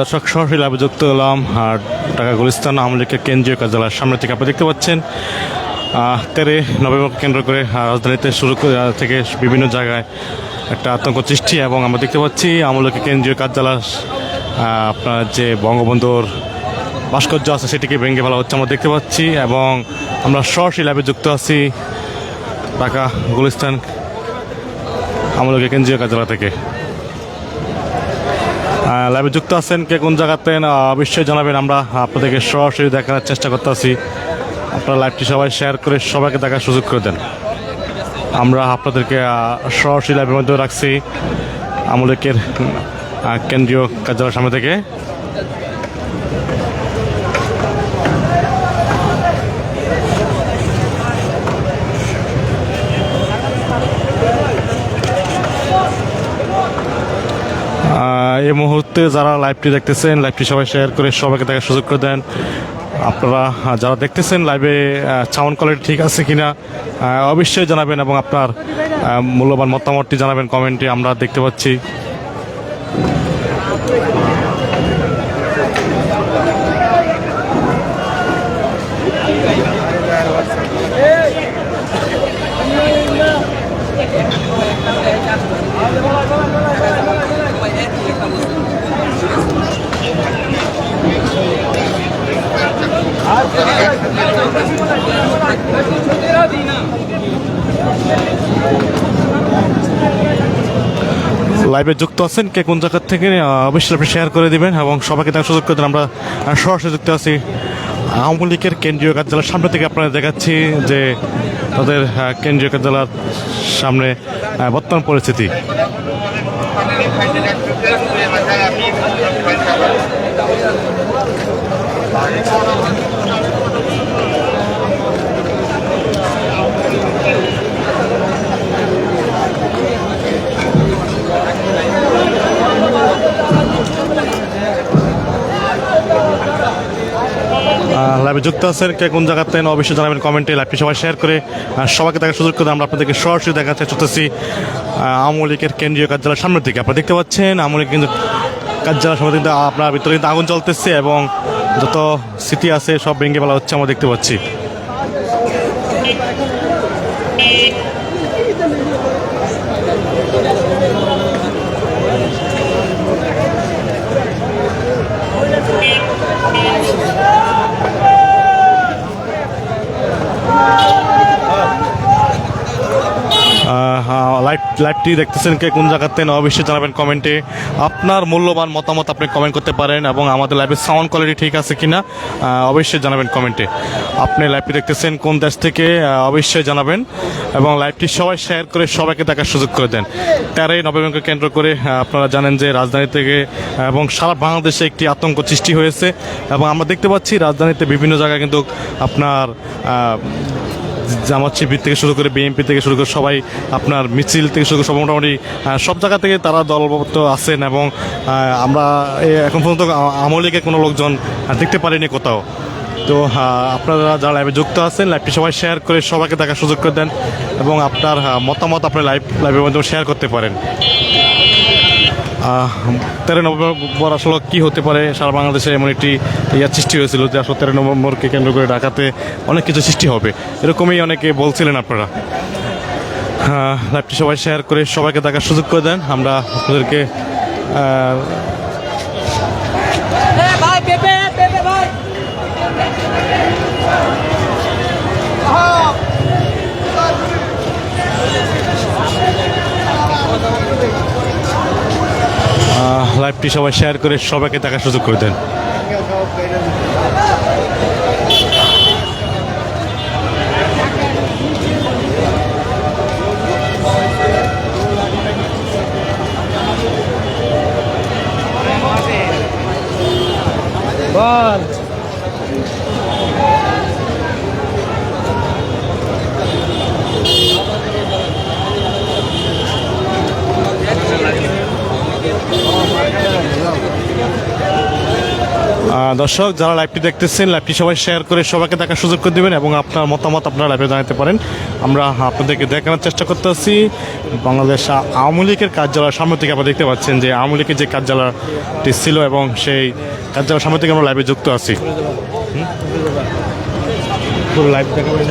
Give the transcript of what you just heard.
দর্শক, সরাসরি লাভে যুক্ত হলাম। আর ঢাকা গুলিস্তান আওয়ামী লীগের কেন্দ্রীয় কার্যালয়ের সামনে থেকে আপনি দেখতে পাচ্ছেন। তেরে নভেম্বর কেন্দ্র করে রাজধানীতে শুরু থেকে বিভিন্ন জায়গায় একটা আতঙ্ক সৃষ্টি এবং আমরা দেখতে পাচ্ছি আওয়ামী লীগের কেন্দ্রীয় কার্যালয় আপনার যে বঙ্গবন্ধুর ভাস্কর্য আছে সেটিকে ভেঙে ফেলা হচ্ছে আমরা দেখতে পাচ্ছি এবং আমরা সরাসরি লাভে যুক্ত আছি ঢাকা গুলিস্তান লীগের কেন্দ্রীয় কার্যালয় থেকে। লাইভে যুক্ত আছেন কে কোন জায়গাতে অবশ্যই জানাবেন আমরা। আপনাদেরকে সরাসরি দেখানোর চেষ্টা করতেছি। আপনারা লাইভটি সবাই শেয়ার করে সবাইকে দেখার সুযোগ করে দেন। আমরা আপনাদেরকে সরাসরি লাইভের মধ্যে রাখছি। আমলেকের কেন্দ্রীয় কার্যালয়ের সামনে থেকে। এই মুহূর্তে যারা লাইভটি দেখতেছেন লাইভটি সবাই শেয়ার করে সবাইকে দেখার সুযোগ করে দেন। আপনারা যারা দেখতেছেন লাইভে সাউন্ড কোয়ালিটি ঠিক আছে কিনা অবশ্যই জানাবেন এবং আপনার মূল্যবান মতামতটি জানাবেন কমেন্টে, আমরা দেখতে পাচ্ছি। লাইভে যুক্ত আছেন, কে কোন জায়গার থেকে অবশ্যই আপনি শেয়ার করে দিবেন এবং সবাইকে দেখার সুযোগ করে দেন। আমরা সরাসরি যুক্ত আছি, আওয়ামী লীগের কেন্দ্রীয় কার্যালয়ের সামনে থেকে আপনারা দেখাচ্ছি যে তাদের কেন্দ্রীয় কার্যালয়ের সামনে বর্তমান পরিস্থিতি। লাইভে যুক্ত আছেন, কে কোন জায়গাতে অবশ্যই জানাবেন কমেন্টে লাইভটি সবাই শেয়ার করে সবাইকে দেখার সুযোগ করে আমরা আপনাদেরকে সরাসরি দেখাতে চলতেছি আওয়ামী লীগের কেন্দ্রীয় কার্যালয়ের সামনের দিকে। আপনারা দেখতে পাচ্ছেন, আওয়ামী লীগ কিন্তু কার্যালয়ের সামনে কিন্তু আপনার ভিতরে কিন্তু আগুন চলতেছে এবং যত স্মৃতি আছে, সব ভেঙে ফেলা হচ্ছে, আমরা দেখতে পাচ্ছি লাইভ লাইভটি দেখতেছেন কে কোন জায়গাতে অবশ্যই জানাবেন কমেন্টে। আপনার মূল্যবান মতামত আপনি কমেন্ট করতে পারেন এবং আমাদের লাইভের সাউন্ড কোয়ালিটি ঠিক আছে কি না অবশ্যই জানাবেন কমেন্টে। আপনি লাইভটি দেখতেছেন কোন দেশ থেকে অবশ্যই জানাবেন এবং লাইভটি সবাই শেয়ার করে সবাইকে দেখার সুযোগ করে দেন। তেরোই নভেম্বরকে কেন্দ্র করে আপনারা জানেন যে রাজধানী থেকে, এবং সারা বাংলাদেশে একটি আতঙ্ক সৃষ্টি হয়েছে এবং আমরা দেখতে পাচ্ছি রাজধানীতে বিভিন্ন জায়গায় কিন্তু আপনার জামাত শিবির থেকে শুরু করে বিএনপি থেকে শুরু করে সবাই আপনার মিছিল থেকে শুরু করে সব মোটামুটি সব জায়গা থেকে তারা দলবদ্ধ আছেন এবং আমরা এখন পর্যন্ত আওয়ামী লীগের কোনো লোকজন দেখতে পারিনি কোথাও। তো আপনারা যারা লাইভে যুক্ত আছেন লাইভটি সবাই শেয়ার করে সবাইকে দেখার সুযোগ করে দেন এবং আপনার মতামত আপনার লাইভ লাইভের মাধ্যমে শেয়ার করতে পারেন। তেরো নভেম্বর আসলে কি হতে পারে? সারা বাংলাদেশে এমন একটি ইয়ার সৃষ্টি হয়েছিল যে আসলে তেরো নভেম্বরকে কেন্দ্র করে ঢাকাতে অনেক কিছু সৃষ্টি হবে। এরকমই অনেকে বলছিলেন আপনারা। লাইভটি সবাই শেয়ার করে সবাইকে দেখার সুযোগ করে দেন। আমরা আপনাদেরকে লাইভটি সবাই শেয়ার করে সবাইকে দেখার সুযোগ করে দেন। বল। দর্শক, যারা লাইভটি দেখতেছেন লাইভটি সবাই শেয়ার করে সবাইকে দেখার সুযোগ করে দেবেন এবং আপনার মতামত আপনারা লাইভে জানাতে পারেন। আমরা আপনাদেরকে দেখানোর চেষ্টা করতেছি বাংলাদেশ আওয়ামী লীগের কার্যালয় সামনে থেকে আপনারা দেখতে পাচ্ছেন যে আওয়ামী লীগের যে কার্যালয়টি ছিল এবং সেই কার্যালয় সামনে থেকে আমরা লাইভে যুক্ত আছি। লাইভ দেখাবেন